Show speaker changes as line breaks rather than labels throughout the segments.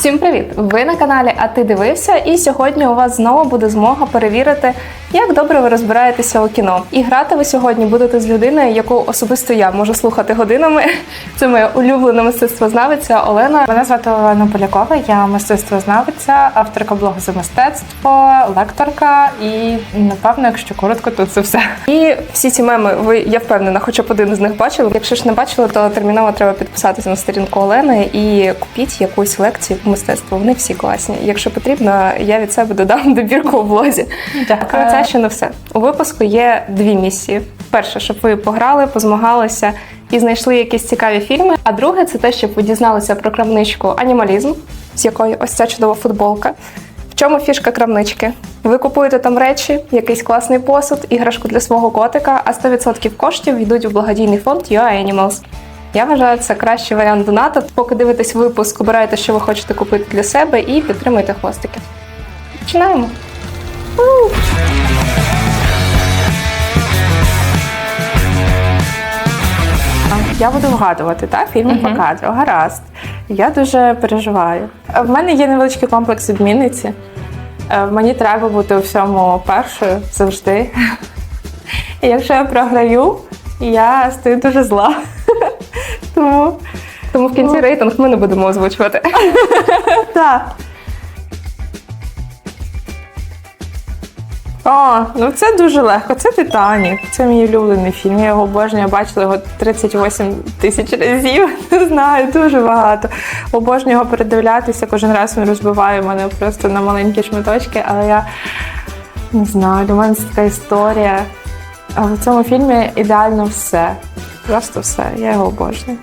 Всім привіт! Ви на каналі А ти дивився? І сьогодні у вас знову буде змога перевірити, як добре ви розбираєтеся у кіно. І грати ви сьогодні будете з людиною, яку особисто я можу слухати годинами. Це моя улюблена мистецтвознавиця Олена.
Мене звати Олена Полякова, я мистецтвознавиця, авторка блогу за мистецтво, лекторка і напевно, якщо коротко, то це все.
І всі ці меми, ви я впевнена, хоча б один з них бачили. Якщо ж не бачили, то терміново треба підписатися на сторінку Олени і купіть якусь лекцію по мистецтву. Вони всі класні. Якщо потрібно, я від себе додам добірку у влозі.
Дякую.
Ще не все. У випуску є дві місії. Перше, щоб ви пограли, позмагалися і знайшли якісь цікаві фільми. А друге, це те, щоб ви дізналися про крамничку Анімалізм, з якої ось ця чудова футболка. В чому фішка крамнички? Ви купуєте там речі, якийсь класний посуд, іграшку для свого котика, а 100% коштів йдуть у благодійний фонд UA Animals. Я вважаю, це кращий варіант донату. Поки дивитесь випуск, обирайте, що ви хочете купити для себе, і підтримуйте хвостики. Починаємо!
Я буду вгадувати так, фільми по кадру. Гаразд. Я дуже переживаю. В мене є невеличкий комплекс відмінниці. Е, Мені треба бути у всьому першою завжди. І якщо я програю, я стою дуже зла. Тому
Тому в кінці рейтинг ми не будемо озвучувати.
так. О, ну це дуже легко. Це Титанік. Це мій улюблений фільм. Я його обожнюю. Я бачила його 38 тисяч разів. Не знаю, дуже багато. Обожнюю його передивлятися. Кожен раз він розбиває мене просто на маленькі шматочки, але я не знаю, для мене це така історія. А в цьому фільмі ідеально все. Просто все. Я його обожнюю.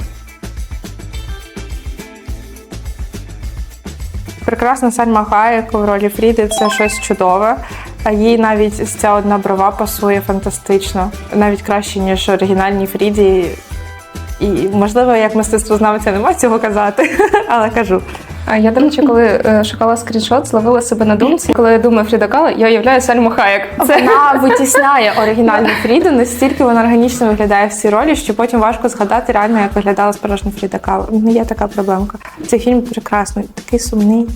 Прекрасна Сальма Хаєк у ролі Фріди це щось чудове. А їй навіть ця одна брова пасує фантастично, навіть краще, ніж оригінальній Фріді. І, можливо, як мистецтвознавця не можу цього казати, але кажу.
А я, до речі, коли е, шукала скріншот, зловила себе на думці. Коли я думаю Фріда Кала, я уявляю Сальму Хаєк. Це
Вона витісняє оригінальну Фріду, настільки вона органічно виглядає в цій ролі, що потім важко згадати реально, як виглядала справжня Фріда Кала. Ну, Є така проблемка. Цей фільм прекрасний, такий сумний.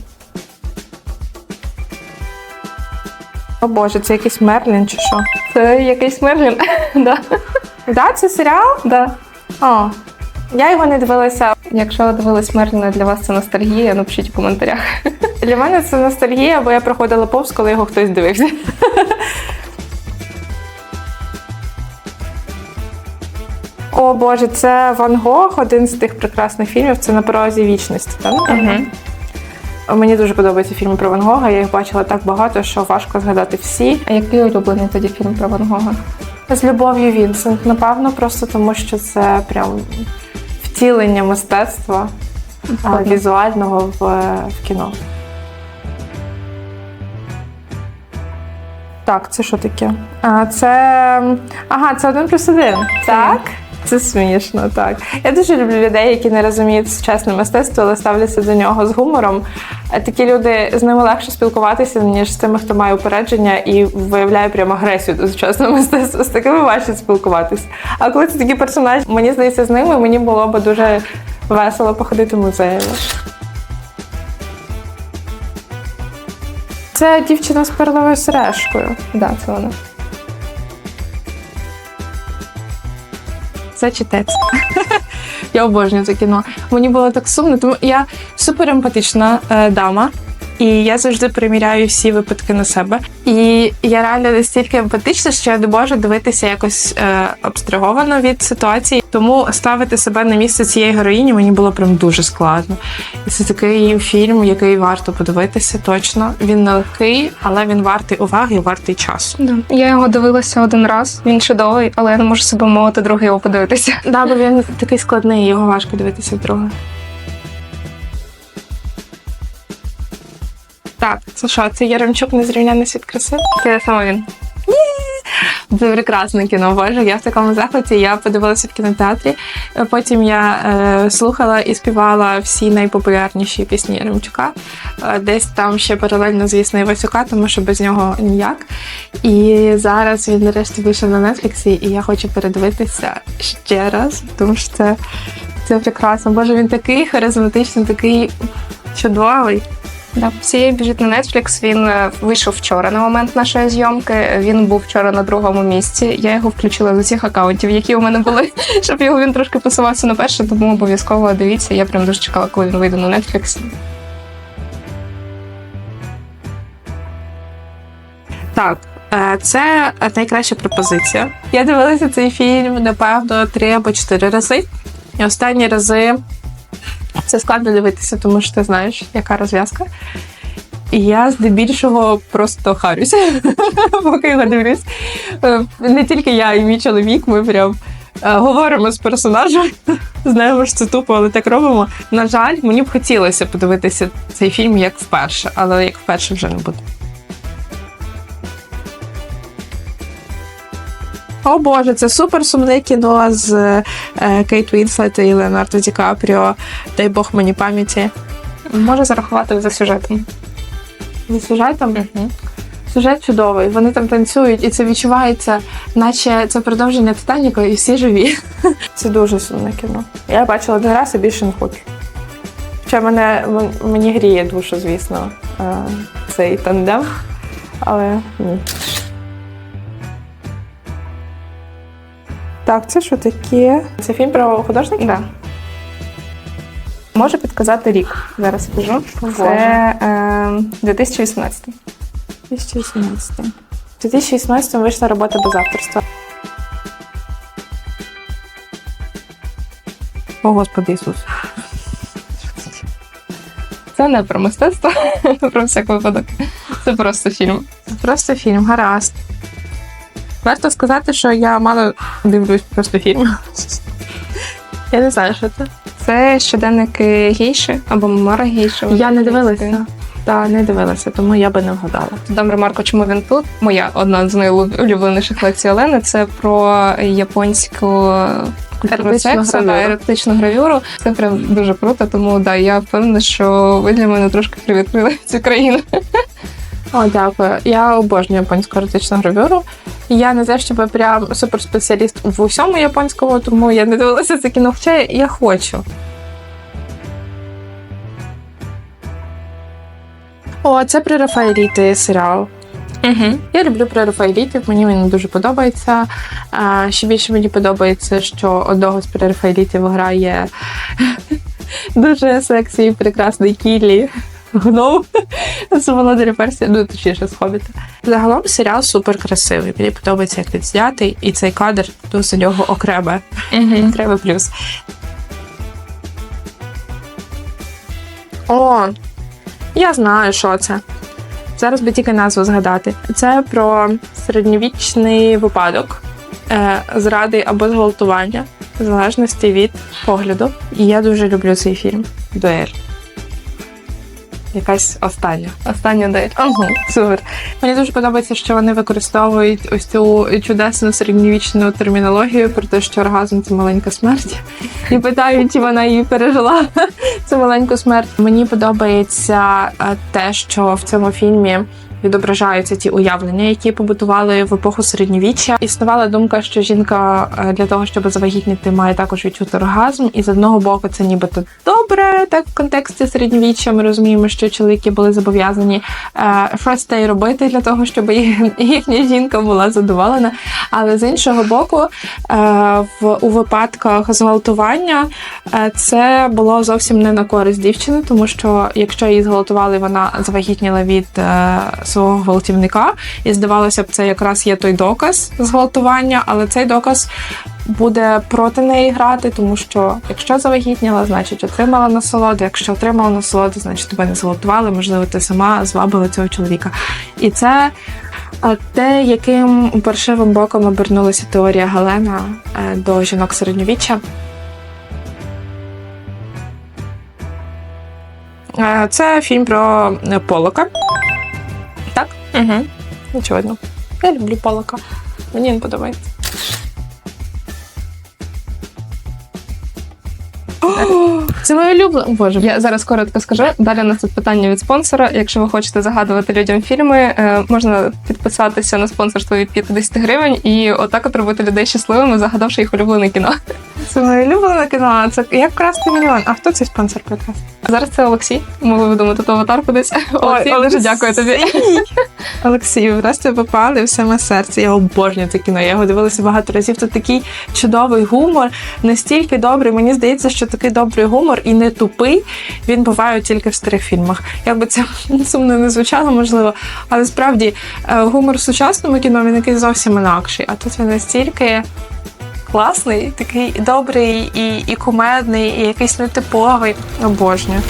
О Боже, це якийсь Мерлін чи що?
це якийсь Мерлін. да.
Да, це серіал?
Да.
О, я його не дивилася.
Якщо ви дивились Мерліна, для вас це ностальгія, напишіть у коментарях.
Для мене це ностальгія, бо я проходила повз, коли його хтось дивився. О Боже, це Ван Гог, один з тих прекрасних фільмів. Це на порозі вічності. Так? Мені дуже подобаються фільми про Ван Гога. Я їх бачила так багато, що важко згадати всі.
А який улюблений тоді фільм про Ван Гога?
З любов'ю Вінсент, напевно, просто тому що це прям втілення мистецтва а, візуального в, в кіно. Так, це що таке? А, це. Ага, це один плюс один. Так. Це смішно, так. Я дуже люблю людей, які не розуміють сучасне мистецтво, але ставляться до нього з гумором. Такі люди з ними легше спілкуватися, ніж з тими, хто має упередження і виявляє прямо агресію до сучасного мистецтва. З такими важче спілкуватися. А коли це такі персонажі, мені здається, з ними мені було б дуже весело походити музеями. Це дівчина з перловою сережкою.
Да, це вона.
Це читець. Я обожнюю це кіно. Мені було так сумно, тому я супер емпатична е, дама. І я завжди приміряю всі випадки на себе. І я реально настільки емпатична, що я не можу дивитися якось е, абстраговано від ситуації. Тому ставити себе на місце цієї героїні мені було прям дуже складно. І це такий фільм, який варто подивитися точно. Він нелегкий, але він вартий уваги і вартий часу.
Да. Я його дивилася один раз. Він чудовий, але я не можу себе мовити другий його подивитися.
Да, бо він такий складний, його важко дивитися вдруге. Так, це що? Це Яремчук незрівняний світ краси?
Це саме він.
Це прекрасне кіно, боже. Я в такому захваті. Я подивилася в кінотеатрі. Е, Потім я е, слухала і співала всі найпопулярніші пісні Яремчука. Е, десь там ще паралельно, звісно, і Васюка, тому що без нього ніяк. І зараз він нарешті вийшов на Нетфліксі, і я хочу передивитися ще раз, тому що це, це прекрасно. Боже, він такий харизматичний, такий чудовий.
Да, всієї біжить на Netflix. Він е, вийшов вчора на момент нашої зйомки. Він був вчора на другому місці. Я його включила з усіх акаунтів, які у мене були, щоб його він трошки посувався на перше, тому обов'язково дивіться. Я прям дуже чекала, коли він вийде на Netflix.
Так, е, це найкраща пропозиція. Я дивилася цей фільм, напевно, три або чотири рази. І останні рази це складно дивитися, тому що ти знаєш, яка розв'язка. І я здебільшого просто харюся, поки його дивлюсь. Е, Не тільки я, і мій чоловік, ми прям е, говоримо з персонажем. Знаємо, що це тупо, але так робимо. На жаль, мені б хотілося подивитися цей фільм як вперше, але як вперше вже не буде. О Боже, це супер сумне кіно з е, Кейт Вінслет і Леонардо Ді Капріо. Дай Бог мені пам'яті.
Може зарахувати за сюжетом.
За сюжетом. Сюжет чудовий. Вони там танцюють, і це відчувається, наче це продовження Титаніка, і всі живі.
Це дуже сумне кіно. Я бачила один раз і більше не хочу. Хоча мене, мені гріє душу, звісно, е, цей тандем. Але ні. Так, це що таке? Це фільм про художників?
Да. Можу підказати рік. Зараз скажу. Це е, 2018.
2018. У 2018 вийшла робота без авторства.
О, Господи Ісус.
Це не про мистецтво, про всяк випадок. Це просто фільм.
Це просто фільм, гаразд. Варто сказати, що я мало дивлюсь просто фільм. Я не знаю, що це.
Це щоденники гейші або мемуари гейші.
Я не дивилася. Так, не дивилася, тому я би не вгадала.
Дам ремарку, чому він тут. Моя одна з найулюбленіших лекцій Олени. Це про японську культуру
Еротичну
сексу та
гравюру.
еротичну гравюру. Це прям дуже круто, тому да, я впевнена, що ви для мене трошки привідкрили цю країну.
О, дякую. Я обожнюю японську еротичну гравюру. Я не те, щоб прям суперспеціаліст в усьому японському, тому я не дивилася це кіно, хоча я хочу. О, це про Рафаеліти серіал.
Угу.
Я люблю про Рафаелітів, мені він дуже подобається. А, ще більше мені подобається, що одного з прерафаелітів грає дуже сексі і прекрасний Кіллі. Гном з володаря персія, ну точніше з хобіта. Загалом серіал супер красивий. Мені подобається, як він знятий, і цей кадр то за нього окреме. Окремий плюс. О, я знаю, що це. Зараз би тільки назву згадати. Це про середньовічний випадок е, зради або зґвалтування, в залежності від погляду. І я дуже люблю цей фільм. Дуель. Якась остання.
Остання дель.
Ага, супер. Мені дуже подобається, що вони використовують ось цю чудесну середньовічну термінологію про те, що оргазм це маленька смерть. І питають, чи вона її пережила цю маленьку смерть. Мені подобається е, те, що в цьому фільмі. Відображаються ті уявлення, які побутували в епоху середньовіччя. Існувала думка, що жінка е, для того, щоб завагітніти, має також відчути оргазм. І з одного боку, це нібито добре, так в контексті середньовіччя ми розуміємо, що чоловіки були зобов'язані е, first day робити для того, щоб їхня жінка була задоволена. Але з іншого боку, е, в у випадках зґвалтування е, це було зовсім не на користь дівчини, тому що якщо її зґвалтували, вона завагітніла від е, свого гвалтівника, і здавалося б, це якраз є той доказ зґвалтування, але цей доказ буде проти неї грати, тому що якщо завагітніла, значить отримала насолоду. Якщо отримала насолоду, значить тебе не зґвалтували, можливо, ти сама звабила цього чоловіка. І це е, те, яким паршивим боком обернулася теорія Галена е, до жінок середньовіччя. Е, Це фільм про Полока.
Угу.
Очевидно. Я люблю палака. Мені він подобається. Це моє улюблене. Боже,
Я зараз коротко скажу. Далі у нас тут питання від спонсора. Якщо ви хочете загадувати людям фільми, е, можна підписатися на спонсорство від 50 гривень і отак от робити людей щасливими, загадавши їх улюблене кіно.
Це моє улюблене кіно. Це як красти мільйон. А хто цей спонсор прекрасний?
Зараз це Олексій. Ми виведемо тут аватарку десь. Олексій, дуже дякую тобі.
Олексій, просто попали в саме серце. Я обожнюю це кіно. Я його дивилася багато разів. Тут такий чудовий гумор, настільки добрий. Мені здається, що такий добрий гумор і не тупий. Він буває тільки в старих фільмах. Як би це сумно не звучало, можливо, але справді е, гумор в сучасному кіно він якийсь зовсім інакший. А тут він настільки. Класний, такий добрий і, і кумедний, і якийсь нетиповий. Обожнюю.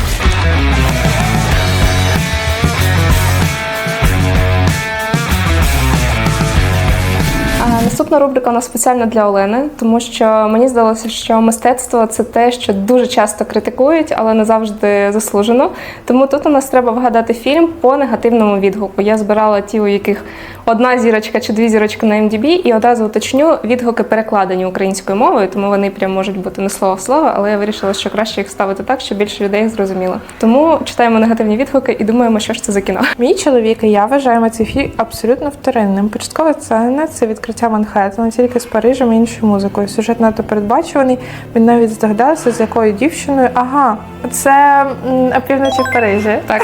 Наступна рубрика у нас спеціально для Олени, тому що мені здалося, що мистецтво це те, що дуже часто критикують, але не завжди заслужено. Тому тут у нас треба вгадати фільм по негативному відгуку. Я збирала ті, у яких одна зірочка чи дві зірочки на MDB, і одразу уточню відгуки перекладені українською мовою, тому вони прям можуть бути не слово в слово, але я вирішила, що краще їх ставити так, щоб більше людей їх зрозуміло. Тому читаємо негативні відгуки і думаємо, що ж це за кіно.
Мій чоловік і я вважаємо цей фільм абсолютно вторинним. Початкова сцена це відкриття Манхеттена тільки з Парижем і іншою музикою. Сюжет надто передбачуваний. Він навіть здогадався, з якою дівчиною. Ага, це «Опівночі в Парижі.
Так.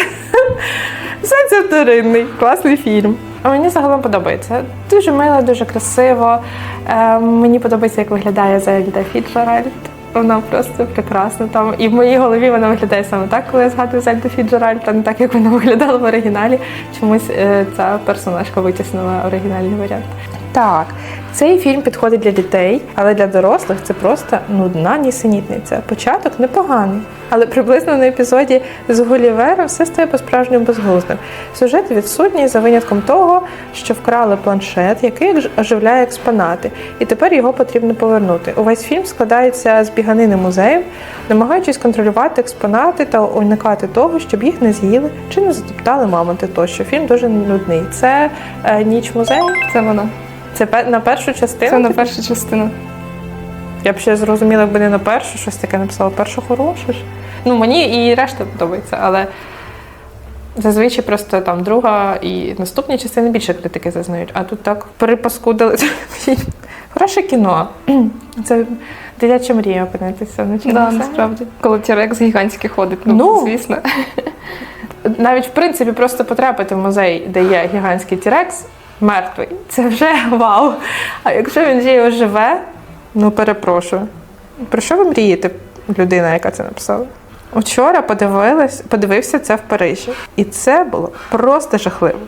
Все це вторинний, класний фільм. А мені загалом подобається. Дуже мило, дуже красиво. Е, мені подобається, як виглядає Зельда Фіджеральд. Вона просто прекрасна там. І в моїй голові вона виглядає саме так, коли я згадую Зельду Фіджеральд, а не так, як вона виглядала в оригіналі. Чомусь е, ця персонажка витіснила оригінальний варіант. Так, цей фільм підходить для дітей, але для дорослих це просто нудна нісенітниця. Початок непоганий, але приблизно на епізоді з Гулівером все стає по-справжньому безглуздим. Сюжет відсутній за винятком того, що вкрали планшет, який оживляє експонати, і тепер його потрібно повернути. Увесь фільм складається з біганини музеїв, намагаючись контролювати експонати та уникати того, щоб їх не з'їли чи не затоптали мамонти. Тощо фільм дуже нудний. Це е, ніч музею.
Це воно.
Це пе- на першу частину.
Це на першу частину.
Я б ще зрозуміла, якби не на першу, щось таке написала. Першу хороше ж. Ну, мені і решта подобається, але зазвичай просто там друга і наступні частини більше критики зазнають. А тут так перепаскудили. Хороше кіно. Це дитяча мрія опинитися на
Да, насправді. Коли Тірекс гігантський ходить, ну,
Ну.
звісно.
Навіть в принципі просто потрапити в музей, де є гігантський тірекс, мертвий. Це вже вау. А якщо він ще й живе, ну перепрошую. Про що ви мрієте, людина, яка це написала? Вчора подивилась, подивився це в Парижі, і це було просто жахливо.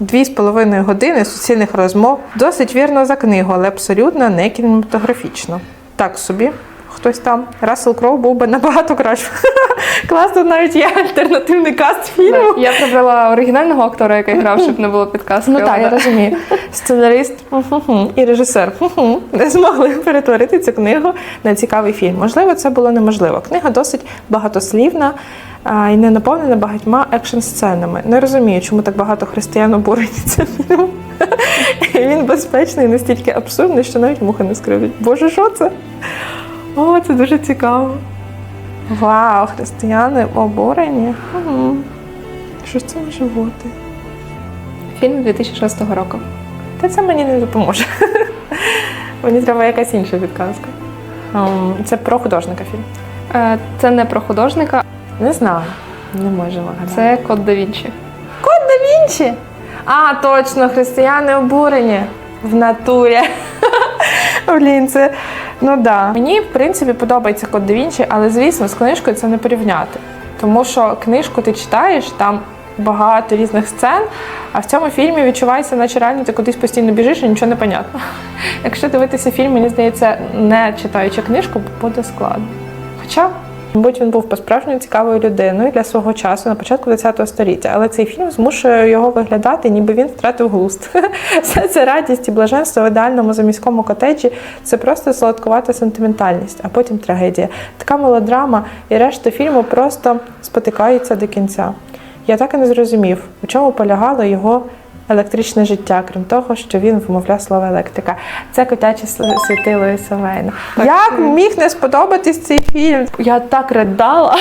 Дві з половиною години суцільних розмов досить вірно за книгу, але абсолютно не кінематографічно. Так собі, хтось там. Рассел Кроу був би набагато краще. Класно, навіть є альтернативний каст фільму.
Я прибрала оригінального актора, який грав, щоб не було підказки.
Ну так, я розумію. Сценарист і режисер не змогли перетворити цю книгу на цікавий фільм. Можливо, це було неможливо. Книга досить багатослівна і не наповнена багатьма екшн-сценами. Не розумію, чому так багато християн обурені цим фільмом. Він безпечний, і настільки абсурдний, що навіть муха не скривить. Боже, що це? О, це дуже цікаво. Вау, християни обурені. Мгм. Що ж це може бути?
Фільм 2006 року.
Та це мені не допоможе. Мені треба якась інша підказка. Ем, Це про художника фільм.
Е, Це не про художника,
Не знаю. Не можу вгадати.
це Код да Вінчі.
Код да Вінчі. А, точно, християни обурені в натурі. Блін, це ну да. Мені в принципі подобається Код Вінчі, але звісно, з книжкою це не порівняти. Тому що книжку ти читаєш, там багато різних сцен, а в цьому фільмі відчувається, наче реально ти кудись постійно біжиш і нічого не понятно. Якщо дивитися фільм, мені здається, не читаючи книжку, буде складно. Хоча, мабуть, він був по-справжньому цікавою людиною для свого часу на початку ХХ століття, але цей фільм змушує його виглядати, ніби він втратив глузд. Все це радість і блаженство в ідеальному заміському котеджі це просто солодкувата сентиментальність, а потім трагедія. Така мелодрама, і решта фільму просто спотикається до кінця. Я так і не зрозумів, у чому полягала його електричне життя, крім того, що він вимовляв слово електрика. Це котяче світило і Савейна. Як міг не сподобатись цей фільм? Я так ридала.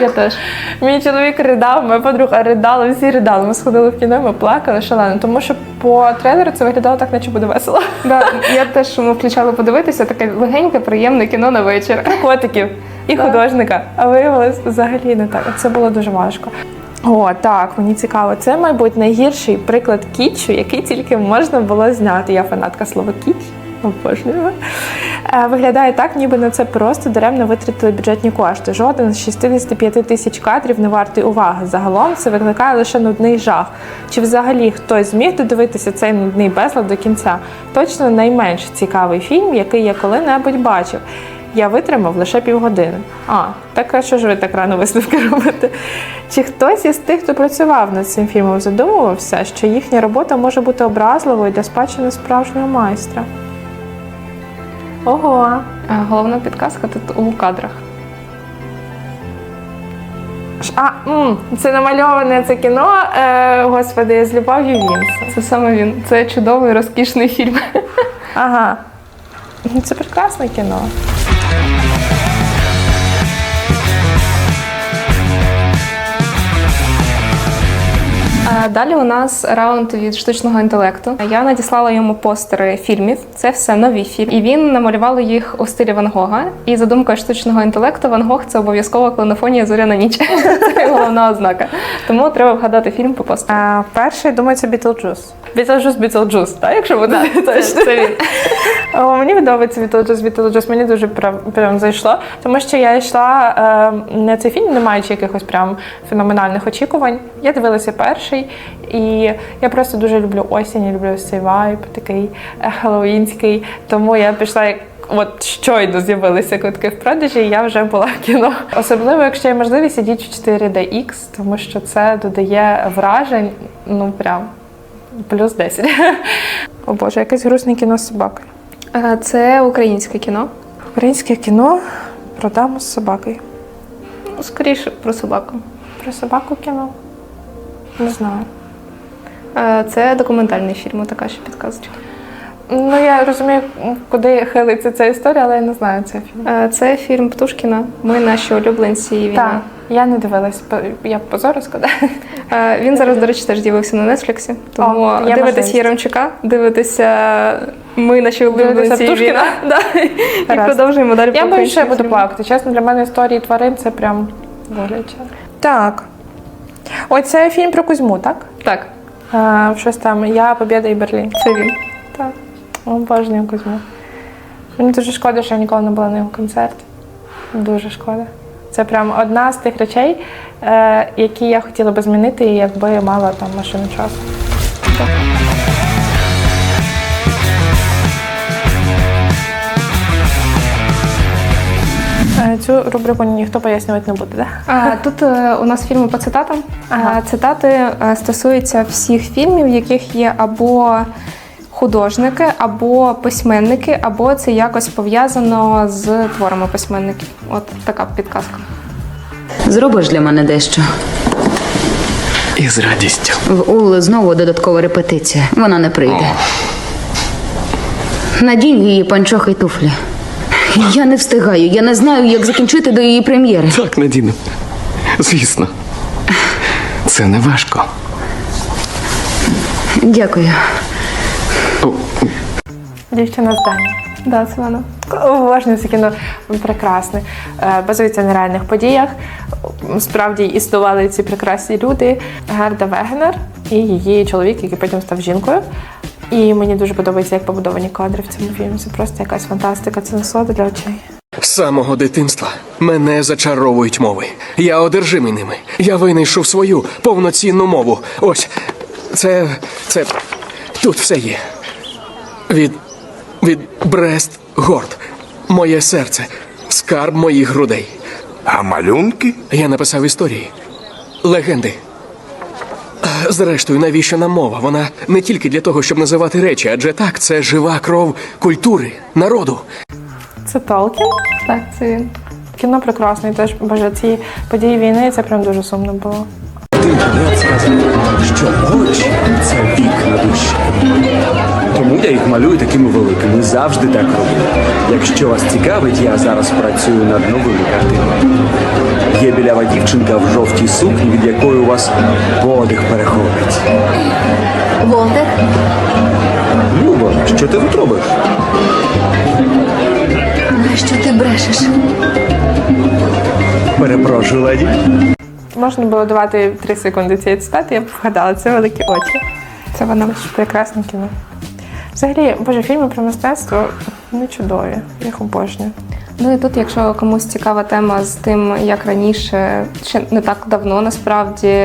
Я теж.
Мій чоловік ридав, моя подруга ридала, всі ридали. Ми сходили в кіно, ми плакали шалено, тому що по трейлеру це виглядало так, наче буде весело.
Да, я теж ми включали подивитися, таке легеньке, приємне кіно на вечір.
Котиків і художника. А виявилось взагалі не так. Це було дуже важко. О, так, мені цікаво. Це, мабуть, найгірший приклад кітчу, який тільки можна було зняти. Я фанатка слова кіч. Обожнюю. Е, Виглядає так, ніби на це просто даремно витратили бюджетні кошти. Жоден з 65 тисяч кадрів не вартий уваги. Загалом це викликає лише нудний жах. Чи взагалі хтось зміг додивитися цей нудний безлад до кінця? Точно найменш цікавий фільм, який я коли-небудь бачив. Я витримав лише півгодини. А, так а що ж ви так рано висновки робите? Чи хтось із тих, хто працював над цим фільмом, задумувався, що їхня робота може бути образливою для спадщини справжнього майстра? Ого!
Головна підказка тут у кадрах.
А, м, це намальоване це кіно, е, господи, з любов'ю Вінса.
Це саме він. Це чудовий, розкішний фільм.
Ага. Це прекрасне кіно.
Далі у нас раунд від штучного інтелекту. Я надіслала йому постери фільмів. Це все нові фільми. І він намалював їх у стилі Ван Гога. І за думкою штучного інтелекту, Ван Гог це обов'язково клонофонія зоряна ніч. Це головна ознака. Тому треба вгадати фільм по постеру.
А, перший, думаю, це Бітлджус. Бітлджус, Бітлджус, так, якщо буде точно.
Це він.
О, мені подобається Бітлджус, Бітлджус. Мені дуже прям, прям зайшло, тому що я йшла е, на цей фільм, не маючи якихось прям феноменальних очікувань. Я дивилася перший, і я просто дуже люблю осінь, я люблю цей вайб, такий е, хеллоуінський. Тому я пішла як. От щойно з'явилися квитки в продажі, і я вже була в кіно. Особливо, якщо є можливість, ідіть в 4DX, тому що це додає вражень, ну прям плюс 10. О Боже, якесь грустне кіно з собакою.
Це українське кіно.
Українське кіно про даму з собакою.
Ну, Скоріше про собаку.
Про собаку кіно? Не знаю.
Це документальний фільм, така ще підказочка.
Ну, я розумію, куди хилиться ця історія, але я не знаю цей фільм.
Це фільм Птушкіна. Ми наші улюбленці і війна.
Так, я не дивилась, я позору складаю.
Е, Він зараз, до речі, теж з'явився на Нетфліксі. Тому
О,
дивитесь. Яремчука, дивитеся ми наші улюбленці і
Птушкіна.
війна. Да. І продовжуємо далі.
Я
по
боюсь, що я
українським
буду плакати. Чесно, для мене історії тварин це прям боляче. Так. Ось це фільм про Кузьму, так?
Так,
А, щось там Я, Побєда і Берлін.
це він.
Так. Обожнюю Кузьму. Мені дуже шкода, що я ніколи не була на його концерті. Дуже шкода. Це прям одна з тих речей, е, які я хотіла би змінити, якби я мала там машину часу. Цю рубрику ніхто пояснювати не буде, так?
А, тут е, у нас фільми по цитатам.
Ага.
А, Цитати е, стосуються всіх фільмів, в яких є або художники, або письменники, або це якось пов'язано з творами письменників. От така підказка.
Зробиш для мене дещо.
Із радістю.
В Улли знову додаткова репетиція. Вона не прийде. Надінь її панчохи й туфлі. Я не встигаю, я не знаю, як закінчити до її прем'єри.
Так, Надіно. Звісно. Це не важко.
Дякую.
Дівчина з Дані.
Да, це вона.
Уважне це кіно прекрасне. Е, Базується на реальних подіях. Справді існували ці прекрасні люди. Герда Вегенер і її чоловік, який потім став жінкою. І мені дуже подобається, як побудовані кадри в цьому фільмі. Це просто якась фантастика, це насолода для очей.
З самого дитинства мене зачаровують мови. Я одержимий ними. Я винайшов свою повноцінну мову. Ось це. це. Тут все є. Від. від Брест Горд. Моє серце. Скарб моїх грудей.
А малюнки?
Я написав історії, легенди. Зрештою, навіщо нам мова? Вона не тільки для того, щоб називати речі, адже так, це жива кров культури, народу.
Це Толкін.
Так, це він.
Кіно прекрасне. і Теж боже, ці події війни це прям дуже сумно було.
Ти сказав, що очі це вікна душі. Тому я їх малюю такими великими. Завжди так роблю. Якщо вас цікавить, я зараз працюю над новими картинами. Є білява дівчинка в жовтій сукні, від якої у вас подих переходить.
Волтер,
Люба, що ти тут робиш?
нащо ти брешеш?
Перепрошую, леді.
Можна було давати 3 секунди цієї цитати, я б вгадала, це великі очі.
Це вона.
Прекрасне кіно. Взагалі, боже, фільми про мистецтво ну, чудові. Їх обожнюю.
Ну і тут, якщо комусь цікава тема з тим, як раніше, ще не так давно насправді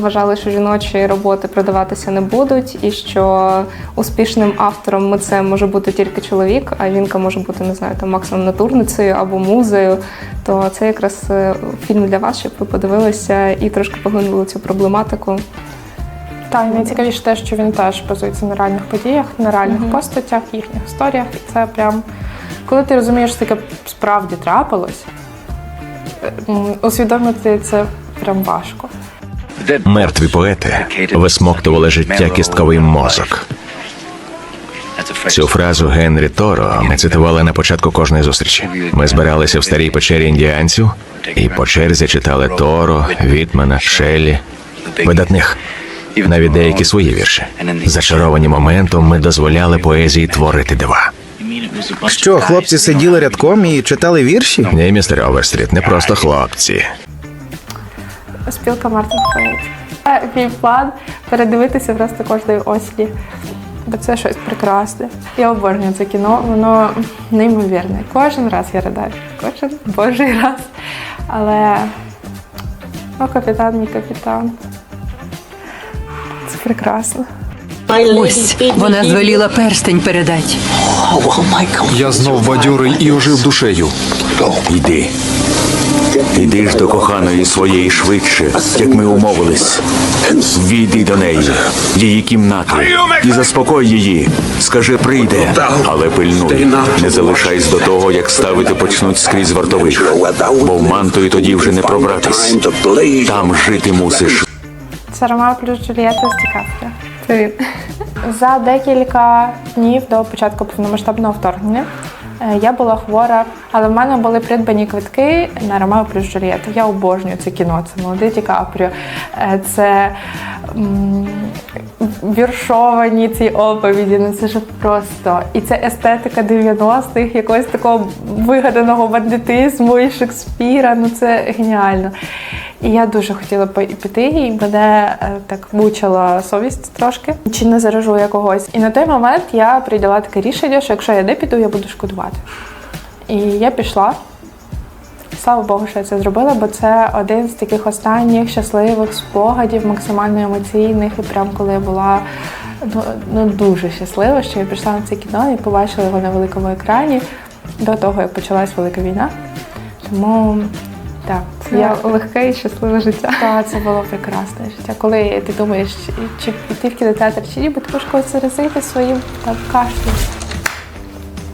вважали, що жіночі роботи продаватися не будуть, і що успішним автором митцем може бути тільки чоловік, а жінка може бути, не знаю, там максимум натурницею або музею, то це якраз е, фільм для вас, щоб ви подивилися і трошки поглинули цю проблематику.
Та і найцікавіше те, що він теж базується на реальних подіях, на реальних постатях, їхніх історіях. І це прям, коли ти розумієш, що таке справді трапилось, е, усвідомити це прям важко.
Мертві поети висмоктували життя кістковий мозок. Цю фразу Генрі Торо ми цитували на початку кожної зустрічі. Ми збиралися в старій печері індіанців і по черзі читали Торо, Вітмана, Шеллі, видатних, навіть деякі свої вірші. Зачаровані моментом, ми дозволяли поезії творити дива.
Що, хлопці сиділи рядком і читали вірші?
Ні, містер Оверстріт, не просто хлопці.
Спілка мертвих поетів. Мій план передивитися просто кожної осені. Бо це щось прекрасне. Я обожнюю це кіно, воно неймовірне. Кожен раз я ридаю. Кожен божий раз. Але о, капітан, мій капітан. Це прекрасно.
Ось вона звеліла перстень передать.
Я знов бадьорий і ожив душею.
Йди. Йди ж до коханої своєї швидше, як ми умовились. Війди до неї, її кімнату, і заспокой її. Скажи, прийде, але пильнуй. Не залишайся до того, як ставити почнуть скрізь вартових, бо в мантої тоді вже не пробратись. Там жити мусиш.
Це Ромео плюс Джульєта з Ді
Привіт.
За декілька днів до початку повномасштабного вторгнення е, я була хвора, але в мене були придбані квитки на Ромео плюс Джульєту. Я обожнюю це кіно, це молодий Ді Капріо, е, це віршовані ці оповіді. Ну це ж просто. І це естетика 90-х, якогось такого вигаданого бандитизму і Шекспіра. Ну це геніально. І я дуже хотіла піти, і мене е, так мучила совість трошки, чи не заражу я когось. І на той момент я прийняла таке рішення, що якщо я не піду, я буду шкодувати. І я пішла. Слава Богу, що я це зробила, бо це один з таких останніх щасливих спогадів, максимально емоційних. І прям коли я була ну, ну дуже щаслива, що я пішла на це кіно і побачила його на великому екрані до того, як почалась велика війна. Тому так,
Це
я
легке і щасливе життя.
так, це було прекрасне життя. Коли ти думаєш, чи, чи піти в кінотеатр, чи ні, бо ти можеш когось заразити своїм там кашлем.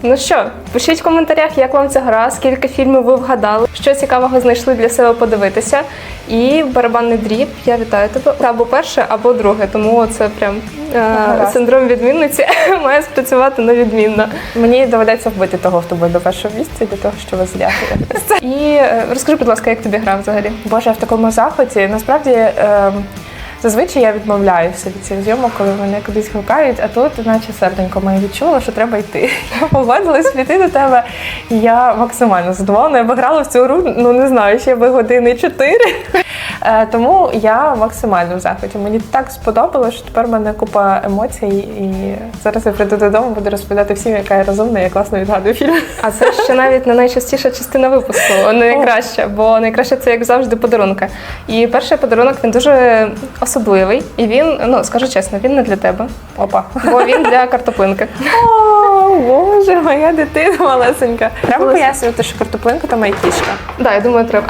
Ну що, пишіть в коментарях, як вам ця гра, скільки фільмів ви вгадали, що цікавого знайшли для себе подивитися. І барабанний дріб, я вітаю тебе. Або перше, або друге. Тому це прям е, синдром відмінниці має спрацювати на відмінно.
Мені доведеться вбити того, хто буде до першого місця, для того, щоб зляти.
І е, розкажи, будь ласка, як тобі гра взагалі?
Боже, я в такому захваті. Насправді, е, зазвичай я відмовляюся від цих зйомок, коли мене кудись гукають, а тут, наче серденько моє відчула, що треба йти. Я погодилась піти до тебе. І я максимально задоволена. Я би грала в цю гру, ну не знаю, ще би години чотири. Е, Тому я максимально в захваті. Мені так сподобалося, що тепер в мене купа емоцій, і зараз я прийду додому, буду розповідати всім, яка я розумна, я класно відгадую фільм.
А це ще навіть не найчастіша частина випуску, найкраща, бо найкраще це як завжди подарунки. І перший подарунок він дуже особливий, і він, ну скажу чесно, він не для тебе,
Опа.
бо він для картоплинки.
О, Боже, моя дитина малесенька. Треба пояснювати, що картоплинка то моя кішка.
Да, я думаю, треба.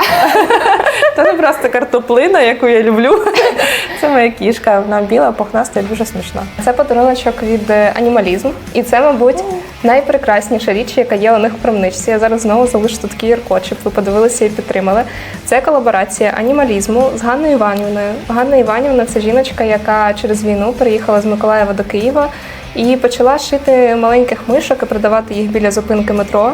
Це не просто картоплина, яку я люблю. Це моя кішка. Вона біла, пухнаста і дуже смішна.
Це подаруночок від е, анімалізм, і це, мабуть, найпрекрасніша річ, яка є у них в крамничці. Я зараз знову залишу тут QR-код, щоб ви подивилися і підтримали. Це колаборація анімалізму з Ганною Іванівною. Ганна Іванівна це жіночка, яка через війну переїхала з Миколаєва до Києва і почала шити маленьких мишок і продавати їх біля зупинки метро.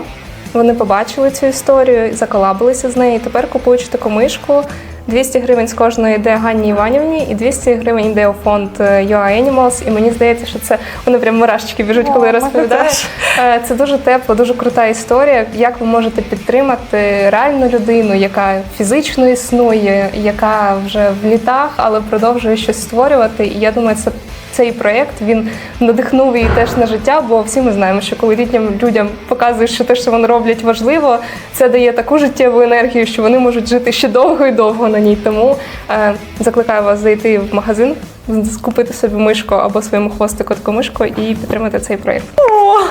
Вони побачили цю історію, заколабилися з нею. і Тепер купуючи таку мишку. 200 гривень з кожної йде Ганні Іванівні, і 200 гривень йде у фонд е, UA Animals. І мені здається, що це вони прям мурашечки біжуть, коли я розповідаю. Е, Це дуже тепло, дуже крута історія. Як ви можете підтримати реальну людину, яка фізично існує, яка вже в літах, але продовжує щось створювати. І я думаю, це цей проєкт він надихнув її теж на життя, бо всі ми знаємо, що коли літнім людям показуєш, що те, що вони роблять, важливо, це дає таку життєву енергію, що вони можуть жити ще довго і довго на ній. Тому е, закликаю вас зайти в магазин, з- купити собі мишку або своєму хвостику таку мишку і підтримати цей проєкт.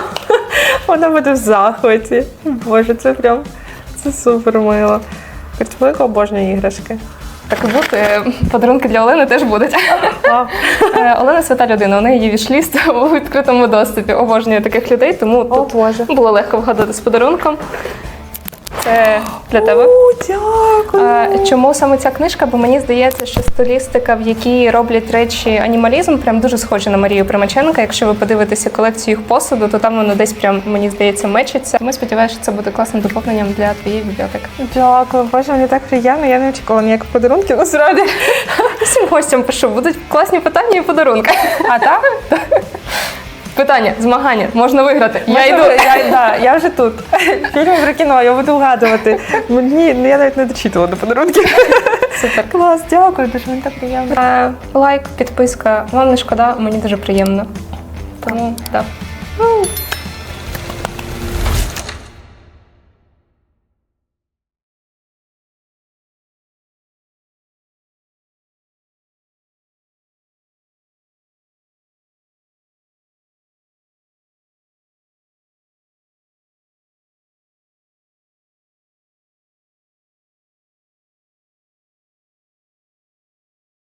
Вона буде в захваті. Боже, це прям це супер мило. Картфлик обожнює іграшки.
Так і бути, подарунки для Олени теж будуть. Е, Олена свята людина, у неї є вішліст у відкритому доступі. Обожнює таких людей, тому тут було легко вгадати з подарунком. Це для тебе. Е, Чому саме ця книжка? Бо мені здається, що стилістика, в якій роблять речі анімалізм, прям дуже схожа на Марію Примаченка. Якщо ви подивитеся колекцію їх посуду, то там воно десь прям мені здається мечиться. Ми сподіваємося, що це буде класним доповненням для твоєї бібліотеки.
Дякую, боже, мені так приємно. Я не очікувала ніяких подарунків насправді.
Всім гостям пишу, будуть класні питання і подарунки. А так? Питання, змагання, можна виграти. Я йду.
Я, да, я вже тут. Фільми про кіно, я буду вгадувати. Мені ну, я навіть не дочитувала до подарунків.
Супер.
Клас, дякую, дуже мені так приємно.
Е, Лайк, підписка. Вам не шкода, мені дуже приємно. Тому так.
Ну,